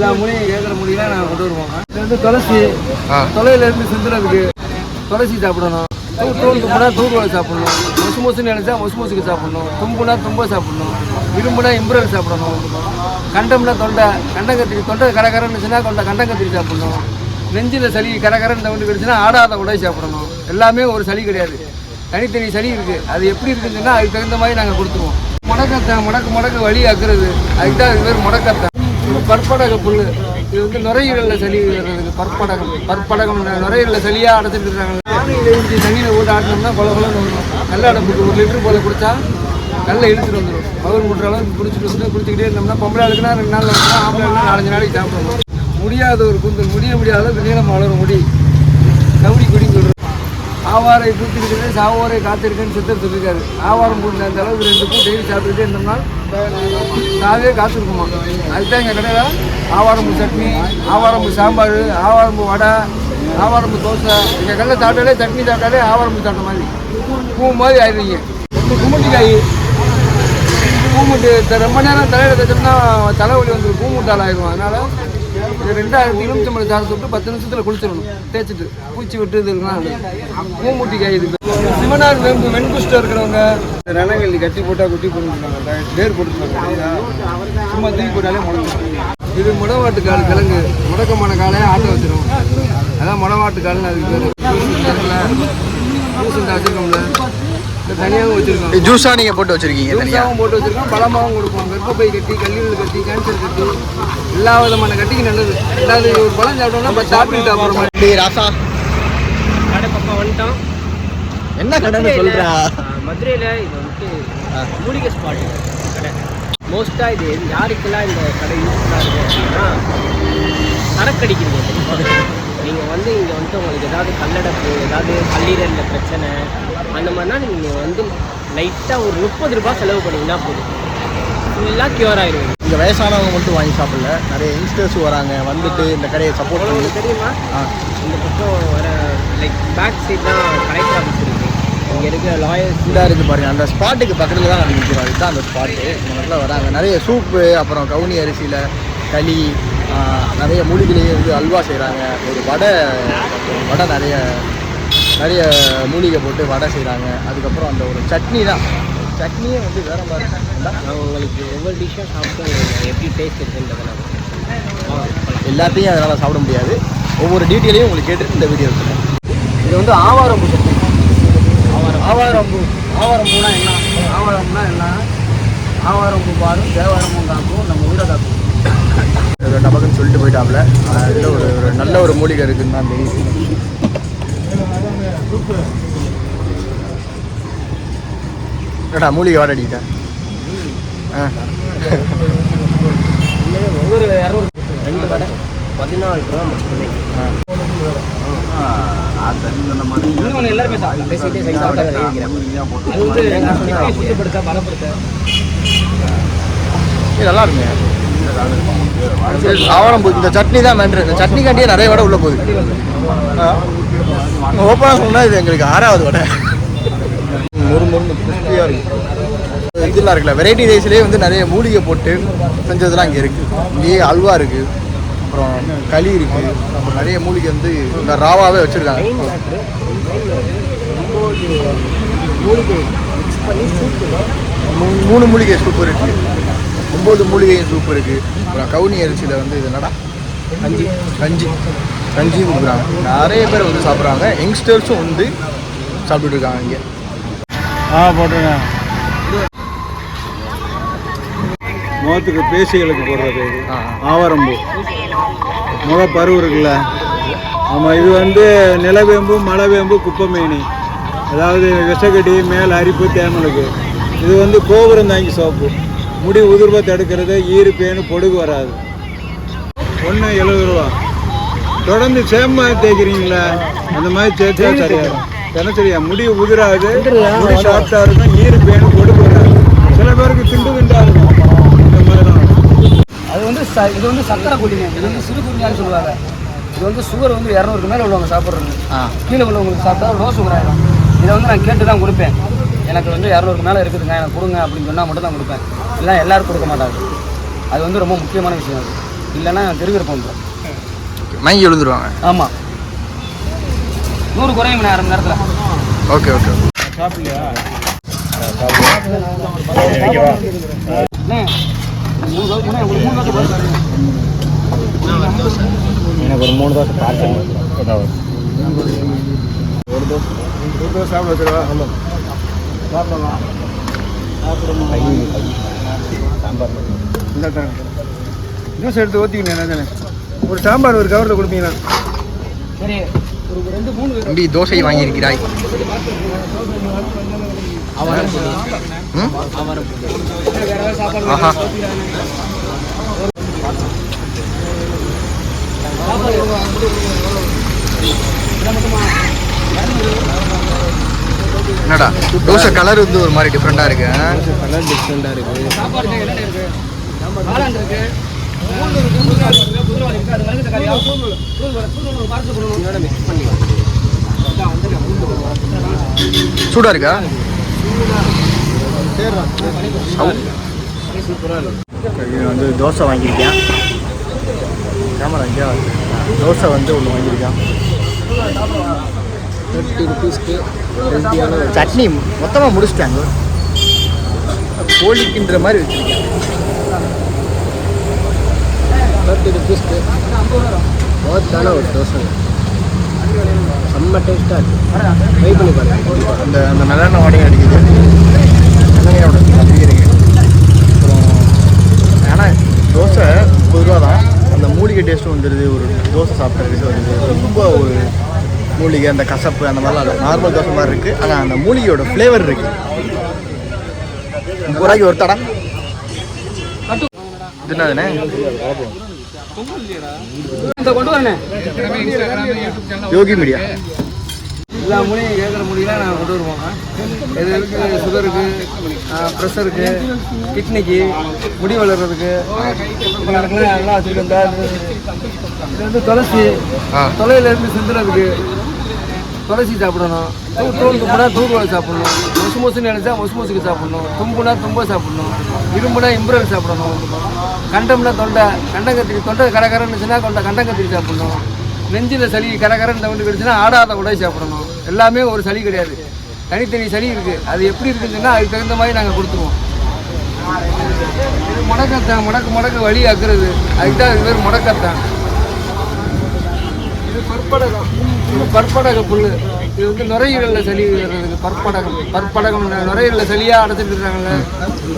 எல்லா மூலியும் கேட்குற மூலியெல்லாம் நாங்கள் கொண்டு வருவோம். இது வந்து துளசி ஆ. தொலையிலேருந்து சிந்துறதுக்கு துளசி சாப்பிடணும். தூள் தும்புனா தூர்வாழை சாப்பிடணும். மொசு மொசுன்னு நினைச்சா மொசு மொசுக்கு சாப்பிடணும். தும்புனா தும்ப சாப்பிடணும். இரும்புனா இம்புரல் சாப்பிடணும். கண்டம்னா தொண்டை கண்டங்கத்திரி தொண்டை கரகரன்னுச்சுன்னா தொண்டை கண்டங்கத்திரி சாப்பிடணும். நெஞ்சில் சளி கரகரன்னு தவிர்த்து கிடச்சுன்னா ஆடாத உடை சாப்பிடணும். எல்லாமே ஒரு சளி கிடையாது. தனித்தனி சளி இருக்குது அது எப்படி இருக்குன்னு சொன்னா அதுக்கு தகுந்த மாதிரி நாங்கள் கொடுத்துருவோம். முடக்கத்தான் முடக்கு முடக்கு வலி ஆக்குறது அதுக்கு தான் இது பேர் முடக்கத்தான் இது பற்படக புல் இது வந்து நுரையீரலில் சளி பற்படகம் பற்படகம் நுரையீரலில் சளியாக அடைச்சிட்டு இருக்காங்க சாணியில் இஞ்சி தண்ணியில் போட்டு ஆட்டினோம்னா கொல கொலன்னு வரும். நல்ல அடப்புக்கு ஒரு லிட்டர் போல குடிச்சா நல்லா இழுத்துட்டு வந்துடும் பவர் முட்டுற அளவுக்கு குடிச்சிட்டு வந்து குடிச்சிக்கிட்டே இருந்தோம்னா பொம்பளை ஆளுக்குனா ரெண்டு நாள் வரணும் ஆம்பளை நாலஞ்சு நாளைக்கு சாப்பிடணும். முடியாத ஒரு குந்தல் முடிய முடியாத அளவுக்கு நீளம் வளரும் முடி. கவுடி குடின்னு ஆவாரை பூத்திருக்கிறது சாவாரை காத்திருக்கேன்னு சித்தர் சொல்லியிருக்காரு ஆவாரம் பூண்டு அந்த அளவுக்கு ரெண்டு பூ டெய்லி சாப்பிட்டுட்டே இருந்தோம்னா நாவே காத்திருக்குமா? அதுதான் எங்கள் கடையில். ஆவாரம்பு சட்னி ஆவாரம்பு சாம்பார் ஆவாரம்பு வடை ஆவாரம்பு தோசை. எங்கள் கடையில் சாப்பிட்டாலே சட்னி சாப்பிட்டாலே ஆவாரம்பு சாப்பிட்ட மாதிரி. பூ மாதிரி ஆயிடுவீங்க. கும்பிட்டிக்காய் பூமுட்டு ரொம்ப நேரம் தலையில் தச்சோம்னா தலைவலி வந்துடும் பூமுட்டால் ஆயிடும் அதனால் இது ரெண்டாயிரத்தி எலுமிச்சம்பழம் சாறு சொல்லிட்டு பத்து நிமிஷத்தில் குளிச்சிடணும். தேய்ச்சிட்டு பூச்சி விட்டு இதெல்லாம் பூமுட்டி காய் இது சிவனார் வெம்பு வெண்குஷ்டம் இருக்கிறவங்க. ரணங்கல்லி கட்டி போட்டால் குட்டி போட்டுருக்காங்க வேர் போட்டுருக்காங்க சும்மா தூக்கி போட்டாலே முடங்கும் இது முடவாட்டு கால் கிழங்கு. முடக்கமான காலையே ஆட்ட வச்சிடும் அதான் முடவாட்டு கால்னு அதுக்கு பேர். பூசண்டா வச்சிருக்கோம்ல. தனியாகவும் வச்சிருக்கோம் ஜூஸாக நீங்கள் போட்டு வச்சுருக்கீங்க தனியாக ஜூஸாகவும் போட்டு வச்சிருக்கோம் பழமாவும் கொடுப்போம் கர்ப்பப்பை கட்டி கல்லீரல் கட்டி கேன்சர் கட்டி எல்லா விதமான கட்டிக்கு நல்லது. அதாவது ஒரு பழம் சாப்பிட்டோம்னா பத்து ஆப்பிள் சாப்பிட்ற மாதிரி. ராசா. கடை பக்கம் வந்துட்டோம். என்ன கடைன்னு சொல்கிறா மதுரையில் இது வந்துட்டு மூலிகை ஸ்பாட் கடை. மோஸ்ட்டாக இது யாருக்கெல்லாம் இந்த கடை யூஸ்ஃபுல்லாக இருக்குது அப்படின்னா சரக்கு அடிக்கிறீங்க நீங்கள் வந்து இங்கே வந்து உங்களுக்கு ஏதாவது கல்லடப்பு ஏதாவது கல்லீரலில் பிரச்சனை அந்த மாதிரினா நீங்கள் வந்து லைட்டாக ஒரு முப்பது ரூபாய் செலவு பண்ணிங்கன்னா போதும். ஃபுல்லாக க்யூர் ஆயிடுவீங்க. இங்கே வயசானவங்க மட்டும் வாங்கி சாப்பிடல. நிறைய யங்ஸ்டர்ஸ் வராங்க. வந்துட்டு இந்த கடையை சப்போர்ட் பண்ணி. தெரியுமா? இந்த பக்கம் வர லைக் பேக் சைட் தான் கலெக்டர் ஆஃபீஸ் இருக்குது இங்கே இருக்கிற லாயர்ஸ் இதாக இருக்குது பாருங்க. அந்த ஸ்பாட்டுக்கு பக்கத்தில் தான் நிற்கிறோம் இதுதான் அந்த ஸ்பாட்டு இந்த மாதிரிலாம் வராங்க. நிறைய சூப்பு அப்புறம் கவுனி அரிசியில் களி நிறைய மூலிகையிலேயே வந்து அல்வா செய்கிறாங்க ஒரு வடை வடை நிறைய நிறைய மூலிகை போட்டு வடை செய்கிறாங்க அதுக்கப்புறம் அந்த ஒரு சட்னி தான். சட்னியே வந்து வேற மாதிரி. நான் உங்களுக்கு ஒவ்வொரு டிஷ்ஷாக சாப்பிட்டு எப்படி டேஸ்ட் இருக்குன்றதை நான் எல்லாத்தையும் அதனால் சாப்பிட முடியாது. ஒவ்வொரு டீட்டெயிலையும் உங்களுக்கு கேட்டு இந்த வீடியோ எடுத்துக்கேன் இது வந்து ஆவாரம் பூ சட்னி. ஆவாரம் ஆவாரம் பூ ஆவாரம் பூனா என்ன? ஆவாரம்னா என்ன? ஆவாரம் பூ பாலும் தேவாரமும் காக்கும் நம்ம உயிரை காக்கும். டபக்குன்னு சொல்லிட்டு போயிட்டாப்ல. ஒரு ஒரு நல்ல ஒரு மூலிகை இருக்குன்னு தான் தெரியும் என்னடா மூலிகை வாடடிட்டேன் ஆ ஒவ்வொரு இரநூறு ரெண்டு வடை பதினாலு எல்லாருமே அது வந்து சுத்தப்படுத்த பலப்படுத்த நல்லா இருக்குங்க இந்த சட்னி தான் மேட்ரு இந்த சட்னி காட்டியே நிறைய வடை உள்ள போகுது. ஓப்பனாக சொன்னால் இது எங்களுக்கு ஆறாவது வடை. முறு முருன்னு கிறிஸ்பியாக இருக்குது இதெல்லாம் இருக்குல்ல வெரைட்டி ரைஸ்லேயே வந்து நிறைய மூலிகை போட்டு செஞ்சதெல்லாம் இங்கே இருக்குது இங்கேயே அல்வா இருக்குது அப்புறம் களி இருக்குது அப்புறம் நிறைய மூலிகை வந்து இந்த ராவாகவே வச்சுருக்காங்க. மூணு மூலிகை சூப் இருக்குது ஒம்பது மூலிகையும் சூப் இருக்குது அப்புறம் கவுனி அரிசியில் வந்து இது என்னடா? கஞ்சி. கஞ்சி. கஞ்சி கொடுக்குறாங்க. நிறைய பேர் வந்து சாப்பிட்றாங்க. யங்ஸ்டர்ஸும் வந்து சாப்பிட்டுட்டு இருக்காங்க இங்கே. ஆ போட்டுருங்க. முகத்துக்கு பேசிகளுக்கு போடுறது ஆவாரம்பூ. முகப்பருவு இருக்குல்ல. ஆமாம் இது வந்து நிலவேம்பு மலைவேம்பு குப்பமேனி. அதாவது விஷக்கடி மேல் அரிப்பு தேமலுக்கு இது வந்து கோபுரம் தாங்கி சோப்பு. முடி உதிர்வை தடுக்கிறது ஈறு பேனு பொடுகு வராது. ஒன்று எழுபது ரூபா. தொடர்ந்து சேம தேய்க்கிறீங்களா அந்த மாதிரி சேர்த்தா சரியாகும் தினசரியா முடி உதிராது முடி ஷார்ட்டாக இருக்கும் ஈறு பேனு பொடுகு வராது சில பேருக்கு திண்டு திண்டா இருக்கும் இந்த மாதிரி தான் அது வந்து ச- இது வந்து சக்கரை குடிங்க இது வந்து சிறு குடிஞான்னு சொல்லுவாங்க. இது வந்து சுகர் வந்து இரநூறுக்கு மேலே உள்ளவங்க சாப்பிட்றது. கீழே உள்ளவங்களுக்கு சாப்பிட்டா லோ சுகர் ஆகிடும் இதை வந்து நான் கேட்டு தான் கொடுப்பேன். எனக்கு வந்து இரநூறுக்கு மேலே இருக்குதுங்க. எனக்கு கொடுங்க அப்படின்னு சொன்னால் மட்டும் தான் கொடுப்பேன். இல்லை எல்லாரும் கொடுக்க மாட்டாங்க. அது வந்து ரொம்ப முக்கியமான விஷயம் அது. இல்லைன்னா கிருகிருப்பு வந்துடும் மயங்கி விழுந்துருவாங்க. ஆமாம் நூறு குறையும் அரை மணி நேரத்தில். ஓகே ஓகே மூணு தோசை உங்களுக்கு மூணு தோசை போதும். எனக்கு ஒரு மூணு தோசை. பார்சல் ஏதாவது ஒரு தோசை சாப்பிட வச்சுருவா? சாப்பிடலாம்? சாம்பார். இந்த ஜூஸ் எடுத்து ஊற்றிக்கினேன் தானே? ஒரு சாம்பார் ஒரு கவரில் கொடுப்பீங்களா? சரி ஒரு ரெண்டு மூணு தம்பி தோசை வாங்கியிருக்கிறாய். ம் ஆஹா என்னடா தோசை கலர் வந்து ஒரு மாதிரி டிஃப்ரெண்டாக இருக்கு? கலர் டிஃப்ரெண்டாக சாப்பாடு என்ன இருக்கு. சூடா இருக்கா? வந்து தோசை வாங்கியிருக்கேன். கேமரா இங்கே தோசை வந்து ஒன்று வாங்கியிருக்கேன். தேர்ட்டி ருபீஸ்க்கு ஹெல்த்தியான சட்னி மொத்தமாக முடிச்சிட்டாங்க கோழிக்குன்ற மாதிரி வச்சுருக்கேன். தேர்ட்டி ருபீஸ் ஒர்த்தான ஒரு தோசை செம்ம டேஸ்ட்டாக இருக்குது ட்ரை பண்ணி பாருங்க அந்த அந்த நல்லெண்ணெய் வாடகை அடிக்குது நல்லெண்ணெயோட அப்படி அப்புறம் ஆனால் தோசை முப்பது ரூபா தான் அந்த மூலிகை டேஸ்ட்டும் வந்துடுது ஒரு தோசை சாப்பிட்ற டேஸ்ட் வருது ரொம்ப ஒரு மூலிகை அந்த கசப்பு அந்த மாதிரிலாம் இல்லை நார்மல் தோசை மாதிரி இருக்குது ஆனால் அந்த மூலிகையோட ஃப்ளேவர் இருக்குது முப்பது ரூபாய்க்கு ஒரு தடம் இது என்னதுண்ணே யோகி மீடியா. எல்லா மொழியும் கேட்குற மொழியெலாம் நாங்கள் கொண்டு வருவோம். இது இருக்குது சுகருக்கு ப்ரெஷருக்கு கிட்னிக்கு முடி வளர்கிறதுக்கு இப்போ நடக்கலாம் எல்லாம் வச்சுருக்கேன் இது வந்து துளசி. ஆ. தொலையிலேருந்து சிந்துறதுக்கு துளசி சாப்பிடணும். தூள் தூள் தும்புனா தூர்வால் சாப்பிடணும். மொசு மொசுன்னு நினைச்சா மொசு மொசுக்கு சாப்பிடணும். தும்புனா தும்ப சாப்பிடணும். இரும்புனா இம்புரல் சாப்பிடணும். கண்டம்னா தொண்டை கண்டங்கத்திரி தொண்டை கடகரன்னுச்சுன்னா இருந்துச்சுன்னா கொண்ட கண்டங்கத்திரி சாப்பிடணும். நெஞ்சில் சளி கரகரன்னு தவிர்த்து கிடச்சுன்னா ஆடாத உடை சாப்பிடணும். எல்லாமே ஒரு சளி கிடையாது. தனித்தனி சளி இருக்குது அது எப்படி இருக்குன்னு சொன்னால் அதுக்கு தகுந்த மாதிரி நாங்கள் கொடுத்துருவோம். இது முடக்கத்தான் முடக்கு முடக்கு வழி ஆக்குறது அதுக்கு தான் இது பேர் முடக்கத்தான். இது பற்படகம். இது பற்படக புல் இது வந்து நுரையீரலில் சளி வர்றதுக்கு பற்படகம். பற்படகம் நுரையீரலில் சளியாக அடைச்சிட்டு இருக்காங்கல்ல.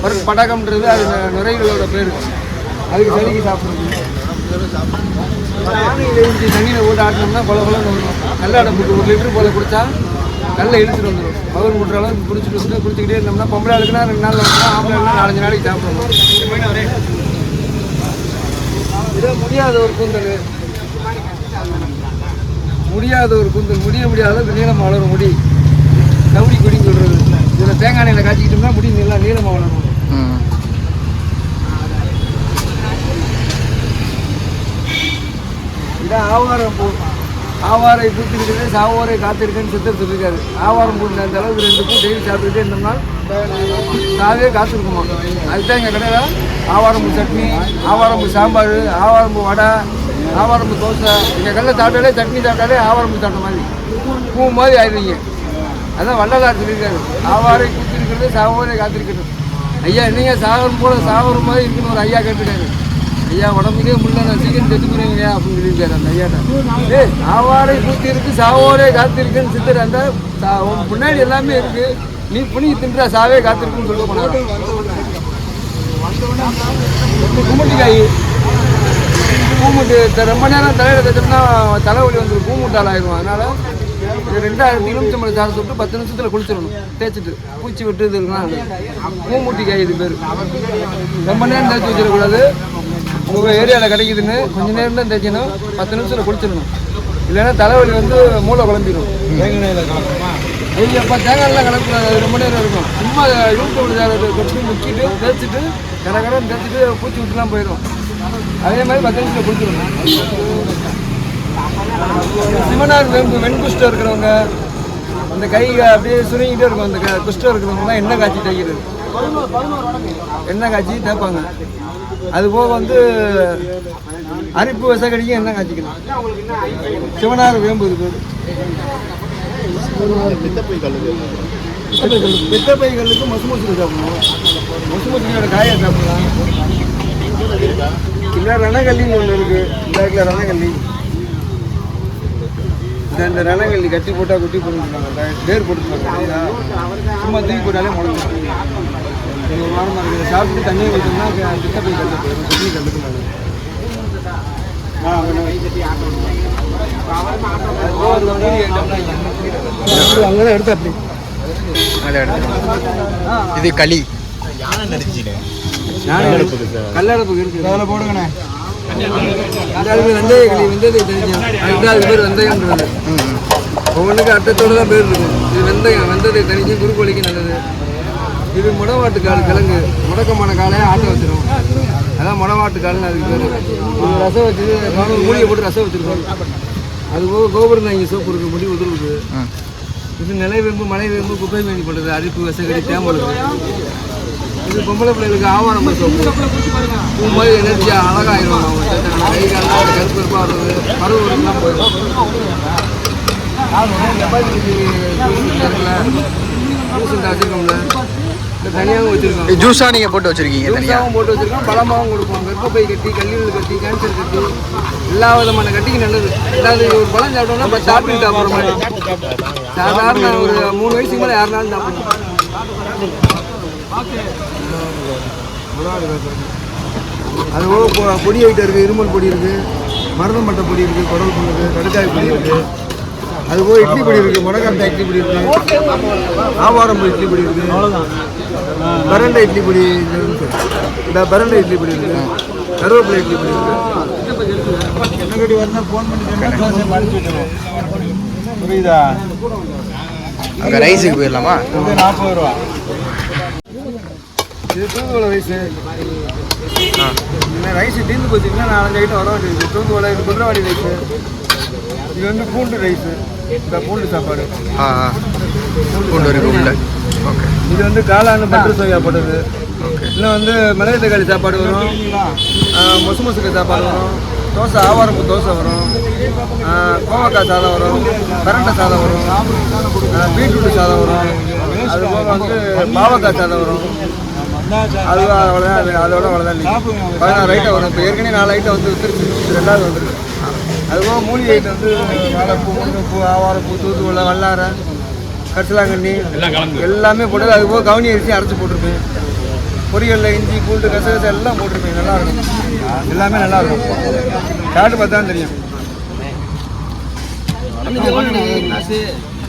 பற்படகம்ன்றது அது நுரையீரலோட பேர். அதுக்கு சளிக்கு சாப்பிடுறது ஆணையில் தண்ணியில் போட்டு ஆட்டினோம்னா கொல கொலன்னு வரும். நல்ல அடப்புக்கு ஒரு லிட்டர் போல குடிச்சா நல்லா இழுத்துட்டு வந்துடும் பவர் முட்டுற அளவுக்கு குடிச்சிட்டு வந்து குடிச்சிக்கிட்டே இருந்தோம்னா பொம்பளை ஆளுக்குனா ரெண்டு நாள் வரணும் ஆம்பளை நாலஞ்சு நாளைக்கு சாப்பிடணும். இதே முடியாத ஒரு கூந்தல். முடியாத ஒரு கூந்தல். முடிய முடியாத அளவுக்கு நீளமாக வளரும் முடி. கவுடி குடின்னு சொல்கிறது இதில் தேங்காய் எண்ணெயில் காய்ச்சிக்கிட்டோம்னா முடி நீளம் நீளமாக வளரும். இதான் ஆவாரம் பூ ஆவாரை பூத்திருக்கிறது சாவாரை காத்திருக்கேன்னு சித்தர் சொல்லியிருக்காரு. ஆவாரம் பூ அந்த அளவுக்கு ரெண்டு பூ டெய்லி சாப்பிட்டுட்டே இருந்தோம்னா சாவே காத்திருக்குமா? அதுதான் எங்கள் கடையில் ஆவாரம் பூ சட்னி ஆவாரம் பூ சாம்பார் ஆவாரம் பூ வடை ஆவாரம் பூ தோசை. எங்கள் கடையில் சாப்பிட்டாலே சட்னி சாப்பிட்டாலே ஆவாரம் பூ சாப்பிட்ட மாதிரி. பூ மாதிரி ஆயிடுவீங்க. அதான் வள்ளலார் சொல்லியிருக்காரு. ஆவாரை பூத்திருக்கிறது சாவாரை காத்திருக்கிறது. ஐயா என்னங்க சாகரம் போல சாகரம் மாதிரி இருக்குன்னு ஒரு ஐயா கேட்டுட்டாரு ஐயா உடம்புக்கே முள்ள சீக்கிரம் செத்து போறீங்க அப்படின்னு சொல்லியிருக்காரு அந்த ஐயாட்ட. ஏய் சாவாரை பூத்தி இருக்கு சாவோடே காத்திருக்குன்னு சித்தர் அந்த சா- உன் முன்னாடி எல்லாமே இருக்கு. நீ புனி தின்றா சாவே காத்திருக்குன்னு சொல்ல போனாங்க கும்பிட்டுக்காய் பூமுட்டு ரொம்ப நேரம் தலையில் தச்சோம்னா தலைவலி வந்துடும் பூமுட்டால் ஆயிடும் அதனால ரெண்டாயிரத்தி இருபத்தி எலுமிச்சம்பழம் சாறு சுட்டு பத்து நிமிஷத்தில் குளிச்சிடணும். தேய்ச்சிட்டு பூச்சி விட்டு இது பூமுட்டி காய் இது பேர். ரொம்ப நேரம் தேய்ச்சி வச்சிடக்கூடாது. உங்கள் ஏரியாவில் கிடைக்குதுன்னு கொஞ்ச நேரம் தான் தேய்க்கணும் பத்து நிமிஷத்தில் குளிச்சிடணும். இல்லைன்னா தலைவலி வந்து மூளை குழம்பிடும். ஐயப்பா தேங்காய்லாம் கலக்கூடாது ரொம்ப நேரம் இருக்கும். சும்மா யூடியூப் கட்டி முக்கிட்டு தேய்ச்சிட்டு கரகரம் தேய்ச்சிட்டு பூச்சி விட்டுலாம் போயிடும். அதே மாதிரி பத்து நிமிஷத்தில் குளிச்சிடணும். சிவனார் வெம்பு வெண்குஷ்டம் இருக்கிறவங்க அந்த கை அப்படியே சுருங்கிட்டே இருக்கும். அந்த க- இருக்கிறவங்க தான் எண்ணெய் காய்ச்சி தைக்கிறது எண்ணெய் காய்ச்சி தேய்ப்பாங்க. அது போக வந்து அரிப்பு விசக்கடிக்கும் என்ன காய்ச்சிக்கலாம்? சிவனார் வேம்பு இது பேர் பித்தப்பை கல்லுக்கு மசு மசுக்கு சாப்பிடணும் மசு மசுக்கோட காயை சாப்பிடலாம். இல்லை ரணகல்லின்னு ஒன்று இருக்கு. இந்த இடத்துல ரணகல்லி இந்த ரணகல்லி கட்டி போட்டால் குட்டி போட்டுருக்காங்க வேர் போட்டுருக்காங்க சும்மா தூக்கி போட்டாலே முளைஞ்சிடும் ஒரு வாரமாக இருக்குது சாப்பிட்டு தண்ணியை ஊற்றினா பித்தப்பை கல்லு போயிடும். குட்டி நல்லது ஆ அங்கே தான் எடுத்து அப்படி அதை எடுத்து இது களி. இருக்கு. அதில் போடுங்கண்ணே. அதாவது வெந்தய களி வெந்தயத்தை தெரிஞ்சோம் அது பேர் வெந்தயம்ன்றது ஒவ்வொன்றுக்கு அட்டத்தோடு தான் பேர் இருக்கும். இது வெந்தயம் வெந்தயத்தை தனிச்சு குறுக்கு வலிக்கு நல்லது. இது முடவாட்டு கால் கிழங்கு. முடக்கமான காலையை ஆட்ட வச்சிரும் அதான் முடவாட்டு கால்னு அதுக்கு பேர். ரசம் வச்சு பதினோரு மூலிகை போட்டு ரசம் வச்சிருக்கோம். அது போக கோபுரம் சோப்பு இருக்கு முடி உதிர்வுக்கு. இது நிலைவேம்பு மலை வேம்பு குப்பை மேனி பண்ணுறது அரிப்பு விசகடி தேம்பலுக்கு இது பொம்பளை பிள்ளைகளுக்கு ஆவாரம் சோப்பு. பூ மாதிரி எனர்ஜியாக அழகாயிரும். அவங்க. கை காலம் கருப்பு கருப்பாக வருது பருவெல்லாம் போயிடும் வச்சுருக்கோம்ல இந்த தனியாகவும் வச்சுருக்கோம் ஜூஸா நீங்க போட்டு வச்சிருக்கீங்க தனியா? ஜூஸாகவும் போட்டு வச்சிருக்கோம் பழமாகவும் கொடுப்போம் கர்ப்பப்பை கட்டி கல்லீரல் கட்டி கேன்சர் கட்டி எல்லா விதமான கட்டிக்கு நல்லது. அதாவது ஒரு பழம் சாப்பிட்டோம்னா பத்து ஆப்பிள் சாப்பிட்ற மாதிரி. சாதாரண ஒரு மூணு வயசுக்கு மேலே யாருனாலும் சாப்பிடணும் அது போக பொடி ஐட்டம் இருக்குது இருமல் பொடி இருக்குது மருதம் மட்டை பொடி இருக்குது குடல் பொடி இருக்குது கடுக்காய் பொடி இருக்குது அது போக இட்லி பொடி இருக்குது முடக்காந்த இட்லி பொடி இருக்குது ஆவாரம் இட்லி பொடி இருக்குது பரண்டை இட்லி பொடி இருக்கு. இந்த பரண்டை இட்லி பொடி இருக்குது கருவேப்பிலை இட்லி பொடி இருக்குது புரியுதா? அங்க ரைஸுக்கு போயிடலாமா? நாற்பது ரூபா. இது ஆ. இந்த ரைஸ் தீர்ந்து போச்சுன்னா நாலஞ்சு ஐட்டம் வர வேண்டியது தூதுவளை இது குதிரவாடி ரைஸு இது வந்து பூண்டு ரைஸு இந்த பூண்டு சாப்பாடு. ஆ கொண்டு வரைக்கும் உள்ள ஓகே இது வந்து காளான் பட்டர் சோயா போட்டது. இன்னும் வந்து மிளகு தக்காளி சாப்பாடு வரும். மொசு மொசுக்கு சாப்பாடு வரும். தோசை ஆவாரம்பு தோசை வரும். கோவக்காய் சாதம் வரும். பரண்டை சாதம் வரும். பீட்ரூட் சாதம் வரும். அது போக வந்து பாவக்காய் சாதம் வரும். அது அவ்வளோதான் அது அதோட அவ்வளோதான் பதினாறு ஐட்டம் வரும். இப்போ ஏற்கனவே நாலு ஐட்டம் வந்து வித்துருச்சு ரெண்டாவது வந்துருக்கு. அது போக மூலிகை ஐட்டம் வந்து வாழைப்பூ முருங்கைப்பூ ஆவாரப்பூ தூதுவளை வல்லாரை கரிசலாங்கண்ணி எல்லாமே போட்டது. அது போக கவுனி அரிசி அரைச்சி போட்டிருப்பேன். பொரியலில் இஞ்சி பூண்டு கசகசை எல்லாம் போட்டிருப்பேன். நல்லா இருக்கும். எல்லாமே நல்லா இருக்கும். சாப்பிட்டு பார்த்தா தான் தெரியும்.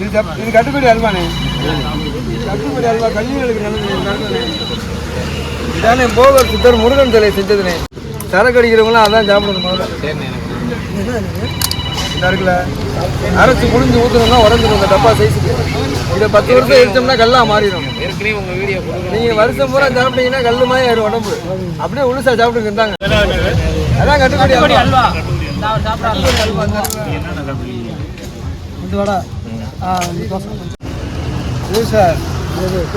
இது இது கட்டுப்படி அல்வானே கட்டுப்படி அல்வா கல்விகளுக்கு நல்லது. இதானே போகர் சித்தர் முருகன் சிலை செஞ்சதுனே. சரக்கு அடிக்கிறவங்களாம் அதான் சாப்பிடணும் முதல்ல. இருக்குல்ல? அரைச்சி புழிஞ்சு ஊற்றணும்னா உடஞ்சிடும் இந்த டப்பா சைஸுக்கு இதை பத்து வருஷம் எடுத்தோம்னா கல்லா மாறிடும். ஏற்கனவே உங்கள் வீடியோ நீங்கள் வருஷம் பூரா சாப்பிட்டீங்கன்னா கல்லு மாதிரி ஆயிரும் உடம்பு. அப்படியே உளுசா சாப்பிட்டுங்க இருந்தாங்க. அதான் கட்டுப்படி அல்வா. சார்.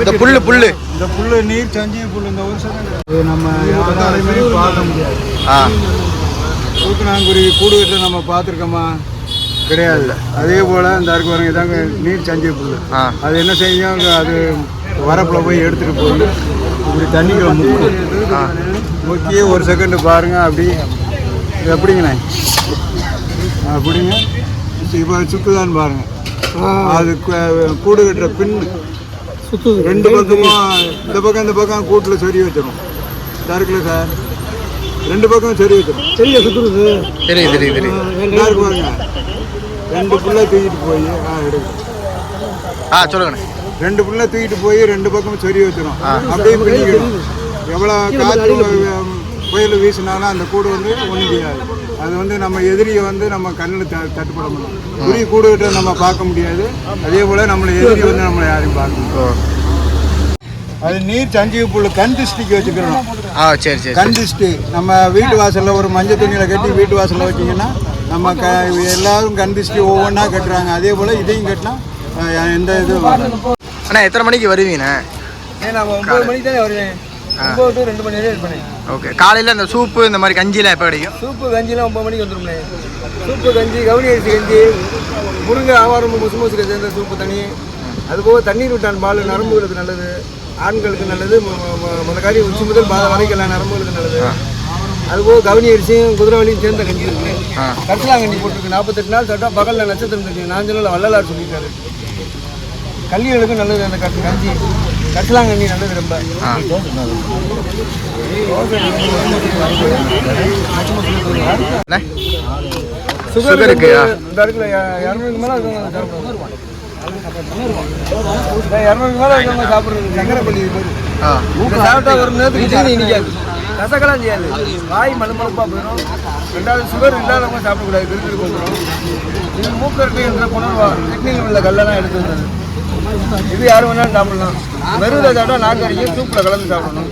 இந்த புல்லு புல்லு. இந்த புல்லு நீர் சஞ்சி புல்லு இந்த ஒரு நம்ம யாராலையுமே பார்க்க முடியாது. ஆ. தூக்கணாங்குருவி கூடு கட்ட நம்ம பார்த்துருக்கோமா? கிடையாது. அதே போல் இந்த அருக்கு பாருங்க இதாங்க நீர் சஞ்சை புல் அது என்ன செய்யும்? அங்க அது வரப்பில் போய் எடுத்துகிட்டு போய் இப்படி தண்ணிக்குள்ள முக்கும் முக்கிய ஒரு செகண்ட் பாருங்க அப்படி. இது எப்படிங்கண்ணே? அப்படிங்க இப்போ சுத்துதான்னு பாருங்க. அது கூடு கட்டுற பின் ரெண்டு பக்கமும் இந்த பக்கம் இந்த பக்கம் கூட்டில் சொறி வச்சிடும் இதா இருக்குல்ல சார். ரெண்டு பக்கம் சொறி வச்சிடும் சரியா சுத்துறது. தெரியுது தெரியுது தெரியுது. பாருங்க ரெண்டு புள்ள தூக்கிட்டு போய் ஆ எடுங்க. ஆ சொல்லுங்கண்ணே. ரெண்டு புள்ள தூக்கிட்டு போய் ரெண்டு பக்கம் சொறி வச்சிடும். அப்படியே பிடிக்கணும் எவ்வளோ காற்று புயல் வீசினாலும் அந்த கூடு வந்து ஒன்றும் செய்யாது அது வந்து நம்ம எதிரியை வந்து நம்ம கண்ணில் த தட்டுப்பட முடியும். குறி கூடு கிட்ட நம்ம பார்க்க முடியாது. அதே போல் நம்மளை எதிரி வந்து நம்மளை யாரையும் பார்க்க முடியாது. ஓ. அது நீர் சஞ்சீவி புல் கண் திருஷ்டிக்கு வச்சுக்கிறோம் ஆ சரி சரி கண் திருஷ்டி நம்ம வீட்டு வாசலில் ஒரு மஞ்சள் துணியில் கட்டி வீட்டு வாசலில் வச்சிங்கன்னா நம்ம க எல்லாரும் கண் திருஷ்டி ஒவ்வொன்றா கட்டுறாங்க. அதே போல் இதையும் கட்டினா எந்த இதுவும் வராது. அண்ணா எத்தனை மணிக்கு வருவீங்கண்ணே? ஏன் நான் ஒன்பது மணிக்கு தானே வருவேன். ஒம்பது டு ரெண்டு மணி வரையும் இருப்பேன் ஓகே. காலையில் இந்த சூப்பு இந்த மாதிரி கஞ்சிலாம் எப்போ கிடைக்கும் சூப்பு கஞ்சிலாம் ஒம்பது மணிக்கு வந்துடும்ண்ணே சூப்பு கஞ்சி கவுனி அரிசி கஞ்சி முருங்கை ஆவாரம் முசு முசுக்கு சேர்ந்த சூப்பு தனி. அதுபோக தண்ணீர் விட்டான் பால் நரம்புகளுக்கு நல்லது. ஆண்களுக்கு நல்லது முதக்காரி உச்சி முதல் பாத வரைக்கும் எல்லா நரம்புகளுக்கு நல்லது. அதுபோக கவுனி அரிசியும் குதிரைவலியும் சேர்ந்த கஞ்சி இருக்கு. ஆ. கரிசலாங்கண்ணி போட்டிருக்கு நாற்பத்தெட்டு நாள் சாப்பிட்டா பகலில் நட்சத்திரம் தெரியும் நான் சொல்லல வள்ளலார் சொல்லியிருக்காரு. கல்விகளுக்கு நல்லது அந்த கட்டு கஞ்சி. கரிசலாங்கண்ணி நல்லது ரொம்ப. சுகருக்கு. இந்த இருக்குல்ல இரநூறுக்கு மேலே இரநூறுக்கு மேலே இருக்கவங்க சாப்பிட்றது சங்கரை பள்ளி சாப்பிட்டா ஒரு நேரத்துக்கு தீனி இனிக்காது செய்யாது வாய் மலுமலுப்பாக போயிடும் ரெண்டாவது சுகர் இல்லாதவங்க சாப்பிடக்கூடாது கிருக்கிருக்கு வந்துடும் இது மூக்கரட்டி என்ற புணர்வா கிட்னியில் உள்ள கல்லெல்லாம் எடுத்து வந்தது இது யார் வேணாலும் சாப்பிடலாம் வெறும் சாப்பிட்டா நாக்கு அடிக்கும் சூப்பில் கலந்து சாப்பிடணும்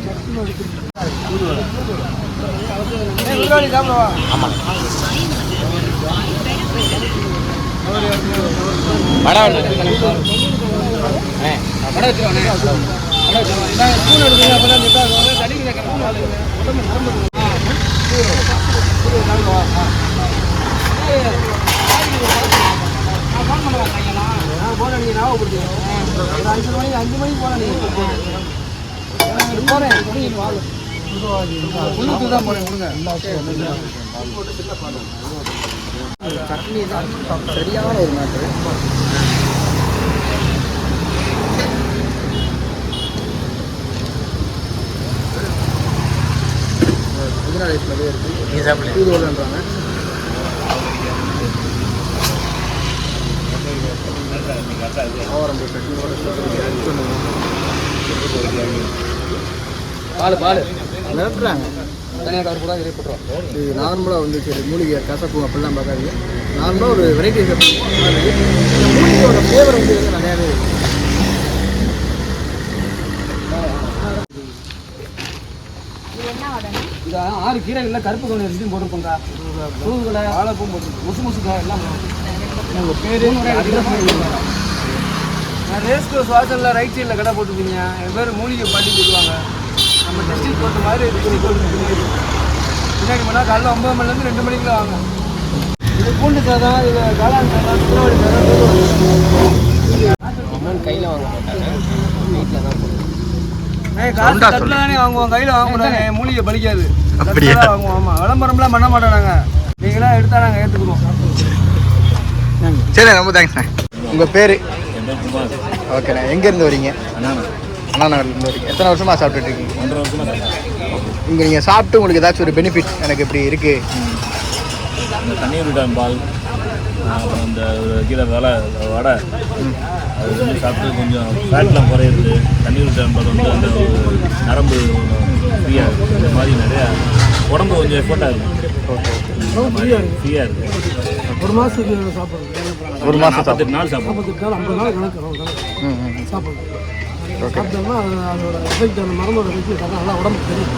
ஏய், விருந்தாளி சாப்பிடவா ஸ்பூன் நரம்பு போன நீங்க ஞாபகப்படுத்துங்க ஒரு அஞ்சு மணிக்கு அஞ்சு மணிக்கு போன நீங்க போறேன் உள்ளுக்கு தான் போறேன் கொடுங்க சட்னி தான். சரியான ஒரு மேட்ரு புதினா ரைஸ் நிறைய இருக்குது தூதுவளைன்றாங்க ஆவரம்பு சட்னியோட பால் பால். நிரப்புறாங்க. தனியாக கவர் கூட இருப்பட்டுரும் இது நார்மலாக வந்து சரி மூலிகை கசப்பு அப்படிலாம் பார்க்காதீங்க. நார்மலாக ஒரு வெரைட்டி இந்த மூலிகையோட ஃப்ளேவர் வந்து நிறையாவே இருக்கு. இந்த ஆறு கீரைகளில் கருப்பு கவுனி அரிசியும் போட்டிருப்போங்க தூதுகளை வாழைப்பூ போட்டிருக்கோம். முசு முசுக்கா எல்லாம் உங்கள் பேர்? நான் ரேஸ் கோர்ஸ் வாசலில் ரைட் சைடில் கடை போட்டுருக்கீங்க. என் பேர் மூலிகை பாட்டி சொல்லுவாங்க. நம்ம டெஸ்டிங் போட்ட மாதிரி பின்னாடி போனால் காலைல ஒம்பது மணிலேருந்து ரெண்டு மணிக்குள்ள வாங்க. இது பூண்டு சாதம் இது காளான் சாதம் குதிரவாடி சாதம் கையில் வாங்க மாட்டாங்க. வீட்டில் தான் போடுவோம் வாங்குவோம். கையில் வாங்க மாட்டாங்க என் மூலிகை பலிக்காது அப்படியா? வாங்குவோம். ஆமாம் விளம்பரம்லாம் பண்ண மாட்டோம் நாங்கள் நீங்களாம் எடுத்தா நாங்கள் ஏற்றுக்குறோம் சரி ரொம்ப தேங்க்ஸ்ண்ணே உங்கள் பேர்? ஓகேண்ணே. எங்கேருந்து வரீங்க? அண்ணா நகர்லேருந்து வரீங்க எத்தனை வருஷமாக சாப்பிட்டுட்டு இருக்கீங்க? ஒன்றரை வருஷமா இங்கே நீங்கள் சாப்பிட்டு உங்களுக்கு ஏதாச்சும் ஒரு பெனிஃபிட் எனக்கு இப்படி இருக்குது தண்ணீர் விட்டான் பால் அப்புறம் இந்த ஒரு கீழே வேலை வடை அது வந்து சாப்பிட்டு கொஞ்சம் ஃபேட்லாம் குறையுது தண்ணீர் விட்டான் பால் வந்து அந்த ஒரு நரம்பு ஃப்ரீயாக இருக்குது இந்த மாதிரி நிறையா உடம்பு கொஞ்சம் எஃபர்ட்டாக இருக்கும். ஃப்ரீயாக இருக்குது ஒரு மாதத்துக்கு சாப்பிட்றது. ஒரு மாதம் சாப்பிட்டு நாற்பத்தெட்டு நாள் ஐம்பது நாள் கணக்கு வரும் சாப்பிட்டோம்னா அது அதோட எஃபெக்ட் அந்த மருந்தோட எஃபெக்ட் நல்லா உடம்புக்கு தெரியும்.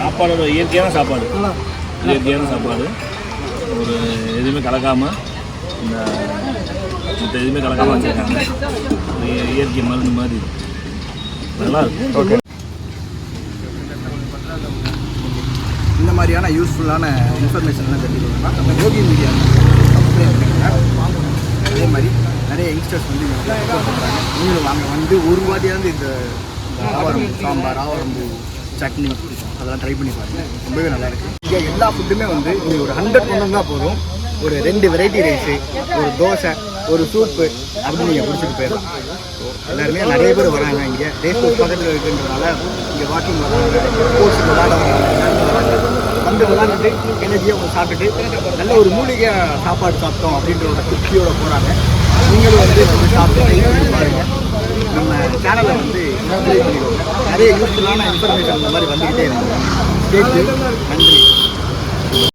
சாப்பாடோட இயற்கையான சாப்பாடு. நல்லா. இயற்கையான சாப்பாடு. ஒரு எதுவுமே கலக்காமல் இந்த மற்ற எதுவுமே கலக்காமல் வச்சுருக்காங்க. இயற்கை மருந்து மாதிரி. நல்லா இருக்கும். ஓகே. இந்த மாதிரியான யூஸ்ஃபுல்லான இன்ஃபர்மேஷன்லாம் தெரிஞ்சுக்கணும்னா நம்ம யோகி மீடியா அதே மாதிரி நிறைய யங்ஸ்டர்ஸ் வந்து இங்க வந்து நீங்களும் வாங்க. வந்து ஒரு வாட்டியாவது இந்த இந்த சாம்பார் ஆவாரம்பூ சட்னி அதெல்லாம் ட்ரை பண்ணி பாருங்க. ரொம்பவே நல்லா இருக்கு. இங்கே எல்லா ஃபுட்டுமே வந்து நீங்கள் ஒரு ஹண்ட்ரட் கொண்டு போதும். ஒரு ரெண்டு வெரைட்டி ரைஸு ஒரு தோசை ஒரு சூப்பு அப்படின்னு நீங்கள் குடிச்சிட்டு போயிடலாம். எல்லாருமே நிறைய பேர் வராங்க இங்கே. ரேஸ் கோர்ஸ் பக்கத்தில் இருக்குன்றதுனால இங்கே வாக்கிங் வராங்க ஸ்போர்ட்ஸ் விளாட வராங்க வந்து விளாண்டுட்டு எனர்ஜியாக சாப்பிட்டுட்டு நல்ல ஒரு மூலிகை சாப்பாடு சாப்பிட்டோம் அப்படின்ற ஒரு திருப்தியோட போகிறாங்க நீங்களும் வந்து நம்ம சாப்பிட்டு ட்ரை பாருங்கள் நம்ம சேனலை வந்து நிறைய யூஸ்ஃபுல்லான இன்ஃபர்மேஷன் இந்த மாதிரி வந்துக்கிட்டே இருக்கும் கேட்டு